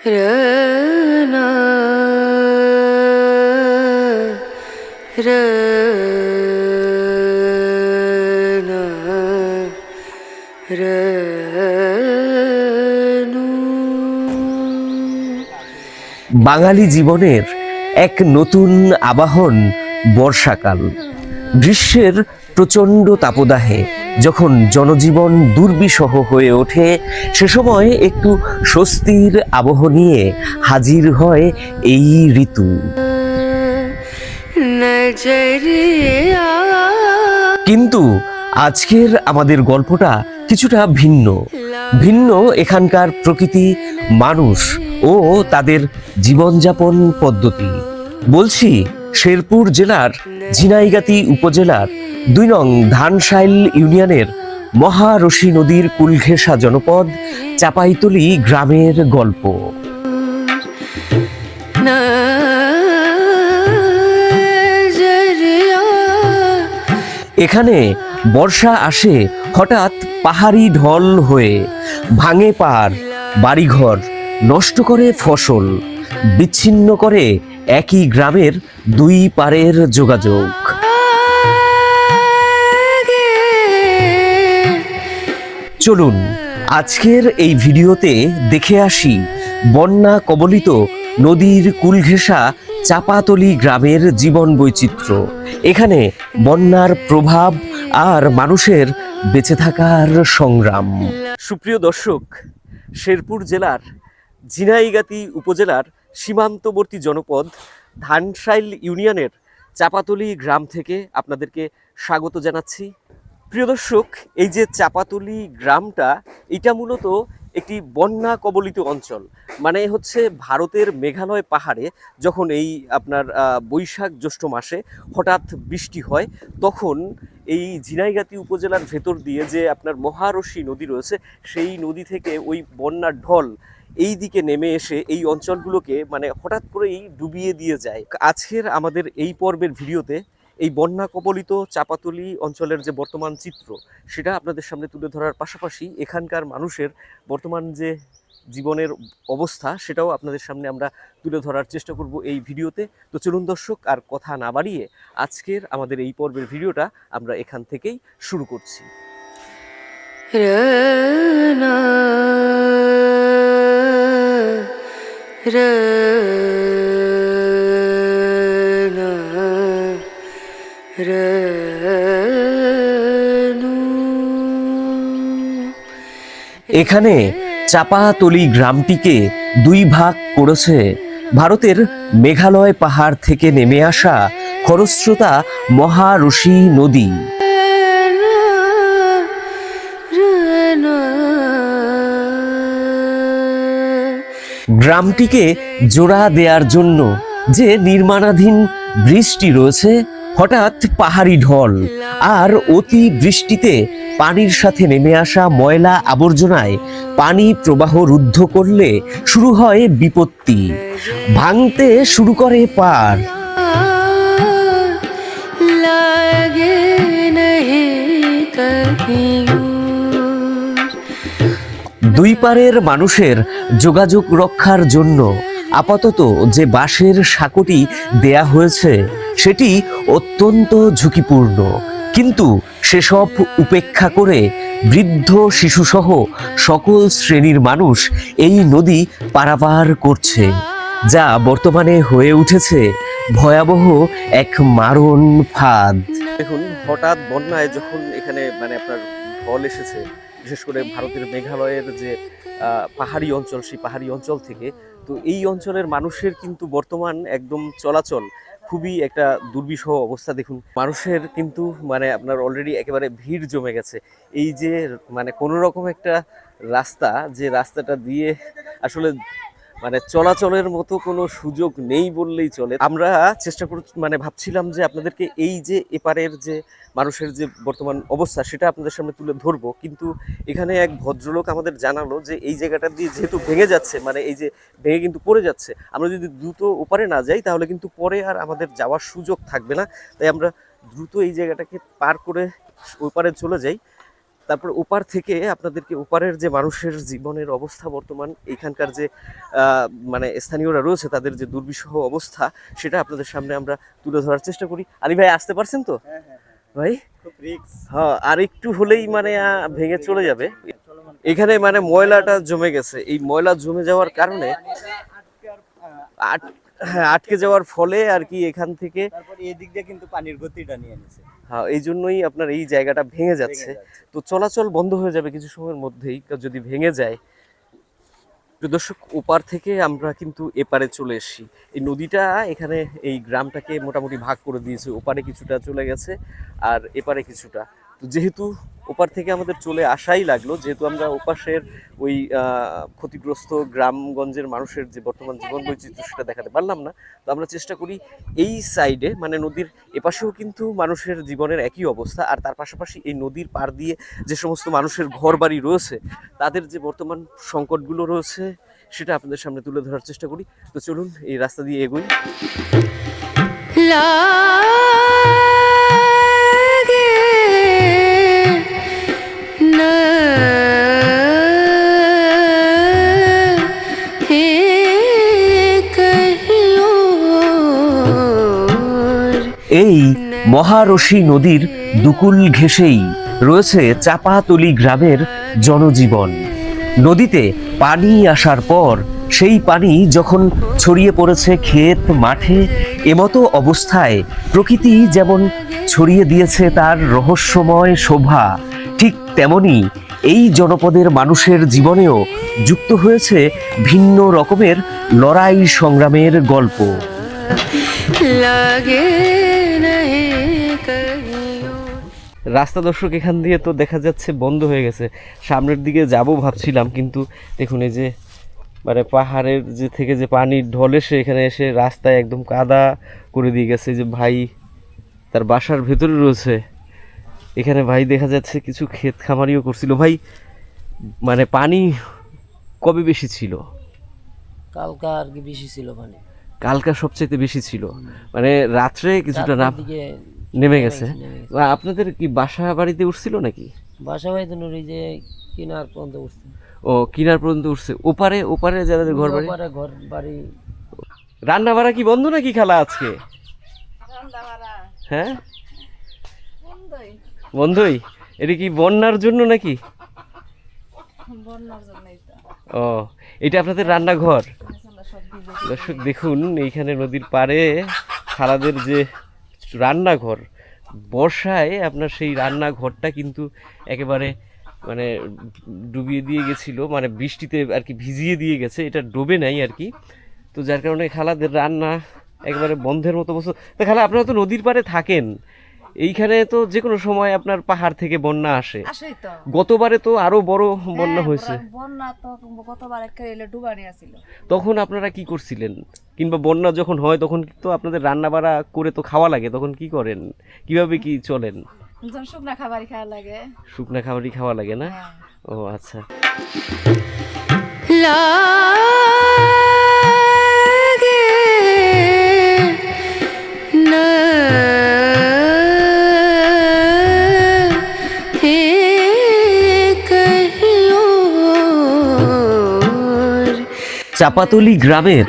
বাঙালি জীবনের এক নতুন আবাহন বর্ষাকাল। গ্রীষ্মের প্রচণ্ড তাপদাহে যখন জনজীবন দুর্বিষহ হয়ে ওঠে, সে সময় একটু স্বস্তির আবহ নিয়ে হাজির হয় এই ঋতু। কিন্তু আজকের আমাদের গল্পটা কিছুটা ভিন্ন। ভিন্ন এখানকার প্রকৃতি, মানুষ ও তাদের জীবনযাপন পদ্ধতি। বলছি, শেরপুর জেলার ঝিনাইগাতি উপজেলার দুই নং ধানশাইল ইউনিয়নের মহারশি নদীর কুলঘেসা জনপদ, চাপাইতলি গ্রামের গল্প। এখানে বর্ষা আসে হঠাৎ পাহাড়ি ঢল হয়ে, ভাঙে পার, বাড়িঘর নষ্ট করে ফসল, বিচ্ছিন্ন করে একই গ্রামের দুই পারের যোগাযোগ। চলুন, আজকের এই ভিডিওতে দেখে আসি বন্যা কবলিত নদীর কুলঘেঁষা চাপাতলি গ্রামের জীবন বৈচিত্র্য। এখানে বন্যার প্রভাব আর মানুষের বেঁচে থাকার সংগ্রাম। সুপ্রিয় দর্শক, শেরপুর জেলার ঝিনাইগাতি উপজেলার সীমান্তবর্তী জনপদ ধানসাইল ইউনিয়নের চাপাতলি গ্রাম থেকে আপনাদেরকে স্বাগত জানাচ্ছি। প্রিয় দর্শক, এই যে চাপাতলি গ্রামটা, এটা মূলত একটি বন্যা কবলিত অঞ্চল। মানে হচ্ছে ভারতের মেঘালয় পাহাড়ে যখন এই আপনার বৈশাখ জ্যৈষ্ঠ মাসে হঠাৎ বৃষ্টি হয়, তখন এই ঝিনাইগাতি উপজেলার ভেতর দিয়ে যে আপনার মহারশি নদী রয়েছে, সেই নদী থেকে ওই বন্যার ঢল এই দিকে নেমে এসে এই অঞ্চলগুলোকে মানে হঠাৎ করেই ডুবিয়ে দিয়ে যায়। আজকের আমাদের এই পর্বের ভিডিওতে এই বন্যা কবলিত চাপাতলি অঞ্চলের যে বর্তমান চিত্র, সেটা আপনাদের সামনে তুলে ধরার পাশাপাশি এখানকার মানুষের বর্তমান যে জীবনের অবস্থা, সেটাও আপনাদের সামনে আমরা তুলে ধরার চেষ্টা করব এই ভিডিওতে। তো চলুন দর্শক, আর কথা না বাড়িয়ে আজকের আমাদের এই পর্বের ভিডিওটা আমরা এখান থেকেই শুরু করছি। रना এখানে চাপাতলি গ্রামটিকে দুই ভাগ করেছে। ভারতের মেঘালয় পাহাড় থেকে নেমে আসা খরস্রোতা মহারশি নদী। গ্রামটিকে জোড়া দেওয়ার জন্য যে নির্মাণাধীন বৃষ্টি রয়েছে হঠাৎ পাহাড়ি ঢল আর অতি বৃষ্টিতে পানির সাথে নেমে আসা ময়লা আবর্জনায় পানি প্রবাহ রুদ্ধ করলে শুরু হয় বিপত্তি। ভাঙতে শুরু করে পাড় দুই পারের মানুষের যোগাযোগ রক্ষার জন্য আপাতত যে বাঁশের সাঁকোটি দেয়া হয়েছে সেটি অত্যন্ত ঝুঁকিপূর্ণ। কিন্তু সেসব উপেক্ষা করে বৃদ্ধ শিশুসহ সকল শ্রেণির মানুষ এই নদী পারাপার করছে, যা বর্তমানে হয়ে উঠেছে ভয়াবহ এক মারণ ফাঁদ। দেখুন, হঠাৎ বন্যায় যখন এখানে মানে আপনার ফল এসেছে, বিশেষ করে ভারতের মেঘালয়ের যে পাহাড়ি অঞ্চল, সেই পাহাড়ি অঞ্চল থেকে, তো এই অঞ্চলের মানুষের কিন্তু বর্তমান একদম চলাচল খুবই একটা দুর্বিষহ অবস্থা দেখুন। মানুষের কিন্তু মানে আপনার অলরেডি একেবারে ভিড় জমে গেছে। এই যে মানে কোনো রকম একটা রাস্তা, যে রাস্তাটা দিয়ে আসলে মানে চলাচলের মতো কোনো সুযোগ নেই বললেই চলে। আমরা চেষ্টা কর মানে ভাবছিলাম যে আপনাদেরকে এই যে এপারের যে মানুষের যে বর্তমান অবস্থা, সেটা আপনাদের সামনে তুলে ধরবো। কিন্তু এখানে এক ভদ্রলোক আমাদের জানালো যে এই জায়গাটা দিয়ে যেহেতু ভেঙে যাচ্ছে মানে এই যে ভেঙে কিন্তু পড়ে যাচ্ছে, আমরা যদি দ্রুত ওপারে না যাই, তাহলে কিন্তু পরে আর আমাদের যাওয়ার সুযোগ থাকবে না। তাই আমরা দ্রুত এই জায়গাটাকে পার করে ওপারে চলে যাই। তারপর ওপার থেকে আপনাদেরকে ওপারের যে মানুষের জীবনের অবস্থা বর্তমান এখানকার যে মানে স্থানীয়রা রয়েছে তাদের যে দুর্বিষহ অবস্থা সেটা আপনাদের সামনে আমরা তুলে ধরার চেষ্টা করি। আলী ভাই আসতে পারছেন তো? ভাই? হ্যাঁ আর একটু হলেই মানে ভেঙে চলে যাবে। এখানে মানে ময়লাটা জমে গেছে। এই ময়লা জমে যাওয়ার কারণে আট হ্যাঁ আটকে যাওয়ার ফলে আর কি এখান থেকে দিয়ে কিন্তু পানির গতিটা নিয়ে নিছে। হ্যাঁ এই জন্যই আপনার এই জায়গাটা ভেঙে যাচ্ছে। তো চলাচল বন্ধ হয়ে যাবে কিছু সময়ের মধ্যেই যদি ভেঙে যায়। দর্শক ওপার থেকে আমরা কিন্তু এপারে চলে এসেছি। এই নদীটা এখানে এই গ্রামটাকে মোটামুটি ভাগ করে দিয়েছে। ওপারে কিছুটা চলে গেছে আর এপারে কিছুটা। তো যেহেতু ওপার থেকে আমাদের চলে আসাই লাগল, যেহেতু আমরা ওপাশের ওই ক্ষতিগ্রস্ত গ্রামগঞ্জের মানুষের যে বর্তমান জীবন বৈচিত্র্য সেটা দেখাতে পারলাম না। তো আমরা চেষ্টা করি এই সাইডে মানে নদীর এপাশেও কিন্তু মানুষের জীবনের একই অবস্থা, আর তার পাশাপাশি এই নদীর পার দিয়ে যে সমস্ত মানুষের ঘর বাড়ি রয়েছে, তাদের যে বর্তমান সংকটগুলো রয়েছে, সেটা আপনাদের সামনে তুলে ধরার চেষ্টা করি। তো চলুন, এই রাস্তা দিয়ে এগোই। মহারশি নদীর দুকুল ঘেঁষেই রয়েছে চাপাতলি গ্রামের জনজীবন। নদীতে পানি আসার পর সেই পানি যখন ছড়িয়ে পড়েছে ক্ষেত, মাঠে, এমতো অবস্থায় প্রকৃতি যেমন ছড়িয়ে দিয়েছে তার রহস্যময় শোভা, ঠিক তেমনি এই জনপদের মানুষের জীবনেও যুক্ত হয়েছে ভিন্ন রকমের লড়াই সংগ্রামের গল্প। लागे রাস্তা দর্শক এখান দিয়ে তো দেখা যাচ্ছে বন্ধ হয়ে গেছে। সামনের দিকে যাব ভাবছিলাম কিন্তু দেখুন এই যে মানে পাহাড়ের যে থেকে যে পানির ঢল এসে এখানে এসে রাস্তায় একদম কাদা করে দিয়ে গেছে। যে ভাই তার বাসার ভেতরে রয়েছে। এখানে ভাই দেখা যাচ্ছে কিছু ক্ষেত খামারিও করছিল। ভাই মানে পানি কবে বেশি ছিল? কালকা আর কি বেশি ছিল পানি। কালকা সবচাইতে বেশি ছিল। মানে রাত্রে কিছুটা দিকে নেমে গেছে। আপনাদের কি বাসা বাড়িতে উঠছিল নাকি? বাসা বাড়িতে নুরি যে কিনার পর্যন্ত উঠছে। ও কিনার পর্যন্ত উঠছে। ওপারে ওপারে যাদের ঘর বাড়ি? ওপারে ঘর বাড়ি। রান্না বাড়া কি বন্ধ নাকি খালা আজকে? হ্যাঁ? বন্ধই। এটা কি বন্যার জন্য নাকি? ও এটা আপনাদের রান্নাঘর? দর্শক দেখুন এইখানে নদীর পাড়ে খালাদের যে রান্নাঘর। বর্ষায় আপনার সেই রান্নাঘরটা কিন্তু একেবারে মানে ডুবিয়ে দিয়ে গেছিল মানে বৃষ্টিতে আর কি ভিজিয়ে দিয়ে গেছে, এটা ডোবে নাই আর কি। তো যার কারণে খালাদের রান্না একেবারে বন্ধের মতো বস্তু তা খালা, আপনারা তো নদীর পাড়ে থাকেন এইখানে তো যে কোনো সময় আপনার পাহাড় থেকে বন্যা আসে। আসেই তো। গতবারে তো আরও বড় বন্যা হ্যাঁ, হয়েছে। বন্যা তো গতবার একটা এলে ডুবানি আছিল তখন আপনারা কি করছিলেন? কিংবা বন্যা যখন হয় তখন তো আপনাদের রান্না বাড়া করে তো খাওয়া লাগে? তখন কি করেন? কীভাবে কি চলেন? শুকনা খাবার খাওয়া লাগে। শুকনা খাবারই খাওয়া লাগে না? হ্যাঁ। ও আচ্ছা। চাপাতলি গ্রামের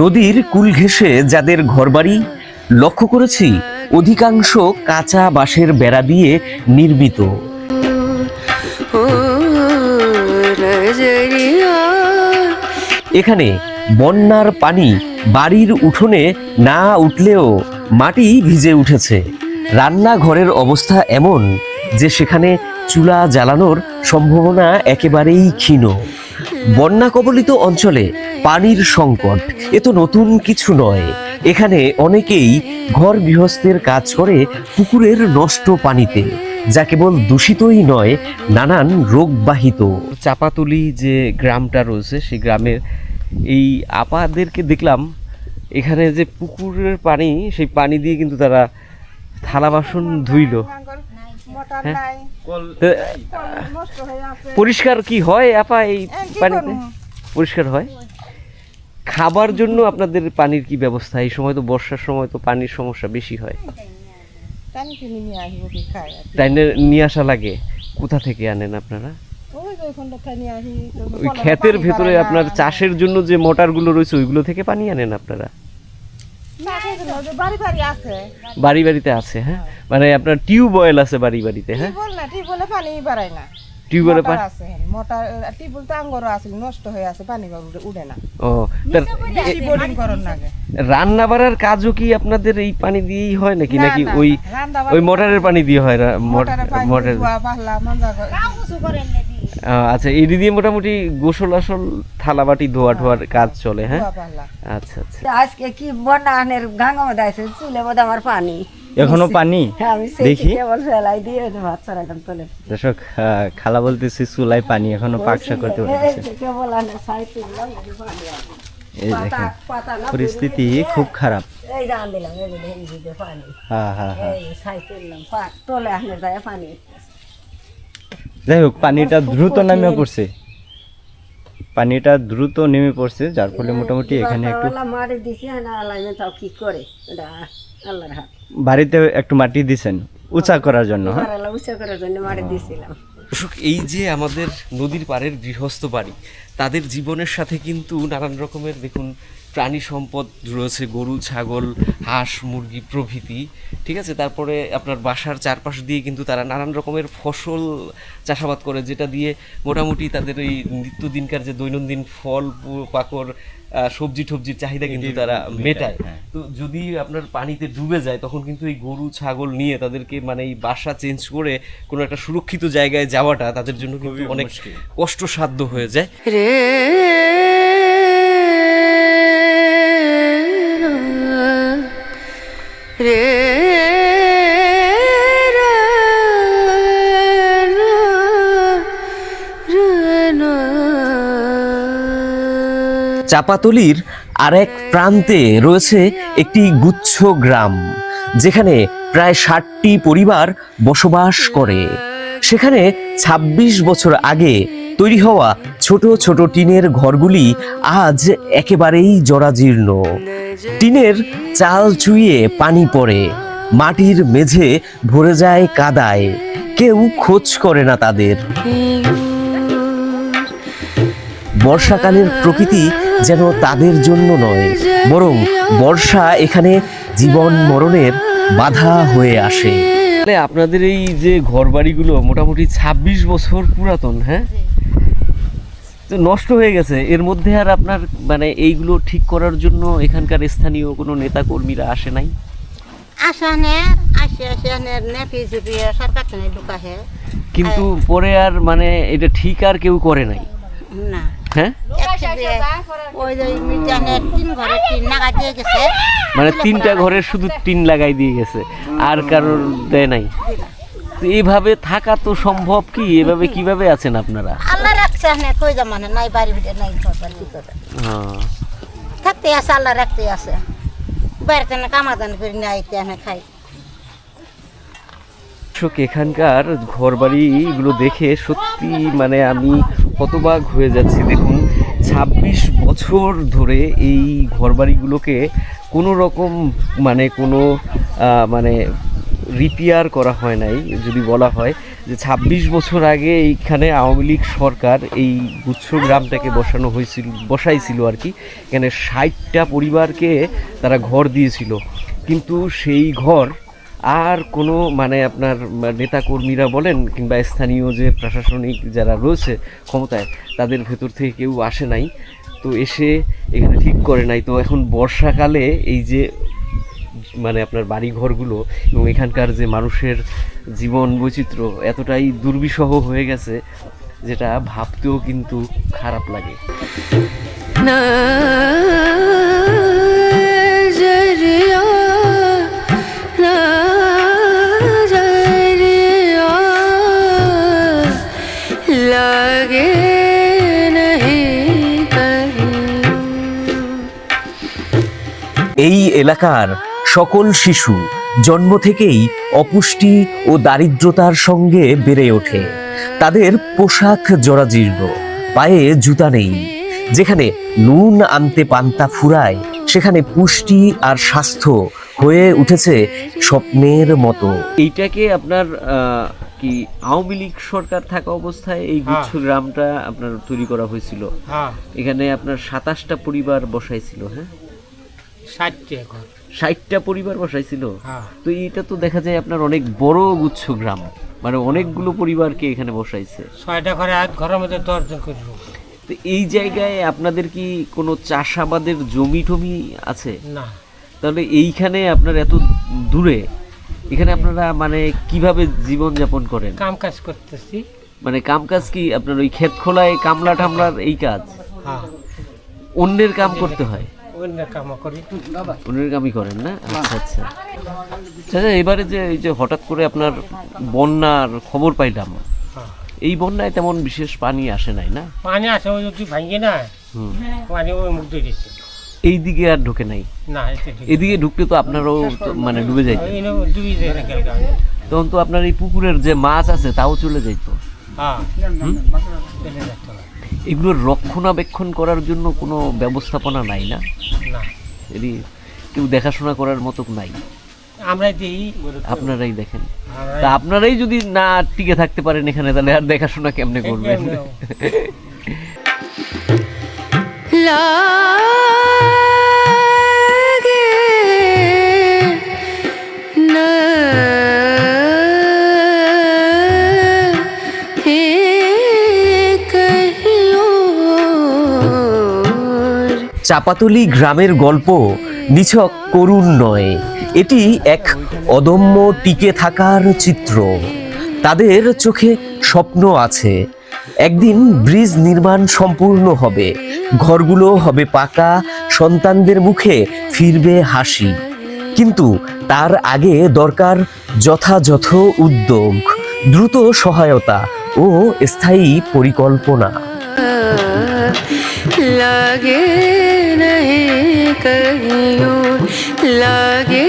নদীর কুল ঘেঁষে যাদের ঘরবাড়ি, লক্ষ্য করেছি অধিকাংশ কাঁচা বাঁশের বেড়া দিয়ে নির্মিত। এখানে বন্যার পানি বাড়ির উঠোনে না উঠলেও মাটি ভিজে উঠেছে। রান্নাঘরের অবস্থা এমন যে সেখানে চুলা জ্বালানোর সম্ভাবনা একেবারেই ক্ষীণ। বন্যা কবলিত অঞ্চলে পানির সংকট। এ তো নতুন কিছু নয়। এখানে অনেকেই ঘর গৃহস্থের কাজ করে পুকুরের নষ্ট পানিতে যা কেবল দূষিতই নয় নানান রোগবাহিত। চাপাতুলি যে গ্রামটা রয়েছে সেই গ্রামের এই আপাদেরকে দেখলাম এখানে যে পুকুরের পানি সেই পানি দিয়ে কিন্তু তারা থালা বাসন ধুইল। হ্যাঁ? পরিষ্কার কি হয় আপা এই পানিতে? পরিষ্কার হয়? খাবার জন্য আপনাদের পানির কি ব্যবস্থা? এই সময় তো বর্ষার সময় তো পানির সমস্যা বেশি হয়। তাই নিয়ে আসা লাগে। কোথা থেকে আনেন আপনারা? ওই ক্ষেতের ভেতরে আপনার চাষের জন্য যে মোটরগুলো রয়েছে ওইগুলো থেকে পানি আনেন আপনারা? বাড়ি বাড়ি বাড়ি বাড়িতে আছে হ্যাঁ। মানে আপনার টিউবওয়েল আছে বাড়ি বাড়িতে হ্যাঁ? টিউবওয়েল না টিউবওয়েলে পানি বাড়ায় না। টিউবওয়েলে মোটর পানি আছে মোটর টিউবওয়েল তো আঙ্গরও আছে নষ্ট হয়ে আছে পানি না। ও বেশি বোরিং করন লাগে রান্না বাড়ার কাজও কি আপনাদের এই পানি দিয়েই হয় নাকি নাকি ওই ওই মোটরের পানি দিয়ে হয় মোটরে পানি মোটর পাহলা মজা করে। আচ্ছা এই দিয়ে মোটামুটি গোসল আসল থালা বাটি ধোয়া ঠোয়ার কাজ চলে হ্যাঁ? আচ্ছা আচ্ছা। আজকে কি বন্যা আনের গাঙ্গা মধ্যে আছে চুলে বোধ আমার পানি। এখনও পানি? হ্যাঁ দেখি। দর্শক খালা বলতেছি চুলাই পানি এখনও পাকশা করতে পারছে এই দেখেন পরিস্থিতি খুব খারাপ। যাই হোক পানিটা দ্রুত নেমে পড়ছে। পানিটা দ্রুত নেমে পড়ছে যার ফলে মোটামুটি এখানে একটু মারি দিছি না কি করে? এটা আল্লাহর হাত। বাড়িতে একটু মাটি দিছেন উঁচা করার জন্য হ্যাঁ? উঁচা করার জন্য মারি দিছিলাম এই যে আমাদের নদীর পাড়ের গৃহস্থ বাড়ি তাদের জীবনের সাথে কিন্তু নানান রকমের দেখুন প্রাণী সম্পদ রয়েছে গরু ছাগল হাঁস মুরগি প্রভৃতি ঠিক আছে? তারপরে আপনার বাসার চারপাশ দিয়ে কিন্তু তারা নানান রকমের ফসল চাষাবাদ করে যেটা দিয়ে মোটামুটি তাদের এই নিত্যদিনকার যে দৈনন্দিন ফল পাকড় সবজি টবজির চাহিদা কিন্তু তারা মেটায়। তো যদি আপনার পানিতে ডুবে যায় তখন কিন্তু এই গরু ছাগল নিয়ে তাদেরকে মানে এই বাসা চেঞ্জ করে কোনো একটা সুরক্ষিত জায়গায় যাওয়াটা তাদের জন্য কিন্তু অনেক কষ্টসাধ্য হয়ে যায়। রে রে। চাপাতলির আরেক প্রান্তে রয়েছে একটি গুচ্ছ গ্রাম, যেখানে প্রায় ষাটটি পরিবার বসবাস করে সেখানে ২৬ বছর আগে তৈরি হওয়া ছোট ছোট টিনের ঘরগুলি আজ একেবারেই জরাজীর্ণ। টিনের চাল চুইয়ে পানি পড়ে, মাটির মেঝে ভরে যায় কাদায়, কেউ খোঁজ করে না তাদের। বর্ষাকালের প্রকৃতি যেন তাদের জন্য নয়, বরং বর্ষা এখানে জীবন মরণের বাধা হয়ে আসে। আপনাদের এই যে ঘরবাড়িগুলো মোটামুটি ২৬ বছর পুরাতন হ্যাঁ? নষ্ট হয়ে গেছে। এর মধ্যে আর আপনার মানে এইগুলো ঠিক করার জন্য এখানকার স্থানীয় কোনো নেতা কর্মীরা আসে নাই কিন্তু পরে আর মানে এটা ঠিক আর কেউ করে নাই? হ্যাঁ? মানে তিনটা ঘরের শুধু টিন লাগাই দিয়ে গেছে আর কারোর দেয় নাই? এইভাবে থাকা তো সম্ভব কি? এভাবে কীভাবে আছেন আপনারা? আল্লাহ রাখছে নে কই নাই বাড়ি ভিতরে নাই বাড়ি ভিতরে হ্যাঁ। থাকতে আছে আল্লাহ রাখতে আছে। বাড়িতে না কামাদান করে নাই তেনে খাই। দর্শক এখানকার ঘরবাড়িগুলো দেখে সত্যি মানে আমি হতবাক হয়ে যাচ্ছি। দেখুন ২৬ বছর ধরে এই ঘরবাড়িগুলোকে কোনো রকম মানে কোনো মানে রিপেয়ার করা হয় নাই যদি বলা হয়। যে ২৬ বছর আগে এইখানে আওয়ামী লীগ সরকার এই গুচ্ছ গ্রামটাকে বসানো হয়েছিল, বসাইছিল আর কি। এখানে ষাটটা পরিবারকে তারা ঘর দিয়েছিল। কিন্তু সেই ঘর আর কোনো মানে আপনার নেতা কর্মীরা বলেন কিংবা স্থানীয় যে প্রশাসনিক যারা রয়েছে ক্ষমতায়, তাদের ভেতর থেকে কেউ আসে নাই। তো এসে এখানে ঠিক করে নাই। তো এখন বর্ষাকালে এই যে মানে আপনার বাড়িঘরগুলো এবং এখানকার যে মানুষের জীবন বৈচিত্র্য এতটাই দুর্বিষহ হয়ে গেছে যেটা ভাবতেও কিন্তু খারাপ লাগে। না এই এলাকার সকল শিশু জন্ম থেকেই অপুষ্টি ও দারিদ্রতার সঙ্গে বেড়ে ওঠে। তাদের পোশাক জরাজীর্ণ পায়ে জুতা নেই। যেখানে নুন আনতে পান্তা ফুরায় সেখানে পুষ্টি আর স্বাস্থ্য হয়ে উঠেছে স্বপ্নের মতো। এইটাকে আপনার কি আওয়ামী লীগ সরকার থাকা অবস্থায় এই গুচ্ছ গ্রামটা আপনার তৈরি করা হয়েছিল। হ্যাঁ। এখানে আপনার সাতাশটা পরিবার বসাইছিল হ্যাঁ? ষাটটি এখন। ষাটটা পরিবার বসাইছিল। হ্যাঁ। তো এটা তো দেখা যায় আপনার অনেক বড় গুচ্ছ গ্রাম। মানে অনেকগুলো পরিবারকে এখানে বসাইছে। ছয়টা ঘরে ঘরের মধ্যে দশজন করে তো এই জায়গায় আপনাদের কি কোনো চাষাবাদের জমি টমি আছে? না। তাহলে এইখানে আপনার এত দূরে এখানে আপনারা মানে কীভাবে জীবন যাপন করেন? কাম কাজ করতেছি। মানে কাম কাজ কি আপনার ওই ক্ষেত খোলায় কামলা টামলার এই কাজ? হ্যাঁ। অন্যের কাম করতে হয়? অন্যের কামই করেন না? আচ্ছা আচ্ছা। আচ্ছা এবারে যে এই যে হঠাৎ করে আপনার বন্যার খবর পাইলাম হ্যাঁ। এই বন্যায় তেমন বিশেষ পানি আসে নাই না? পানি আসে ওই যদি ভাঙে না হুম। পানি ওই মুখ দিয়ে দিচ্ছে। এই দিকে আর ঢোকে নাই? না এদিকে ঢুকলে তো আপনারও মানে ডুবে যাইতেন ওই যায়। তখন তো আপনার এই পুকুরের যে মাছ আছে তাও চলে যাইতো। হ্যাঁ। এগুলোর রক্ষণাবেক্ষণ করার জন্য কোনো ব্যবস্থাপনা নাই না? এটি এদি কেউ দেখাশোনা করার মতো নাই? আমরাই দিই। আপনারাই দেখেন। তা আপনারাই যদি না টিকে থাকতে পারেন এখানে তাহলে আর দেখাশোনা কেমনে করবেন? लागे চাপাতলি গ্রামের গল্প, নিছক করুণ নয়। এটি এক অদম্য টিকে থাকার চিত্র। তাদের চোখে স্বপ্ন আছে। একদিন ব্রিজ নির্মাণ সম্পূর্ণ হবে। ঘরগুলো হবে পাকা, সন্তানদের মুখে ফিরবে হাসি। কিন্তু তার আগে দরকার যথাযথ উদ্যোগ, দ্রুত সহায়তা ও স্থায়ী পরিকল্পনা। लागे लागे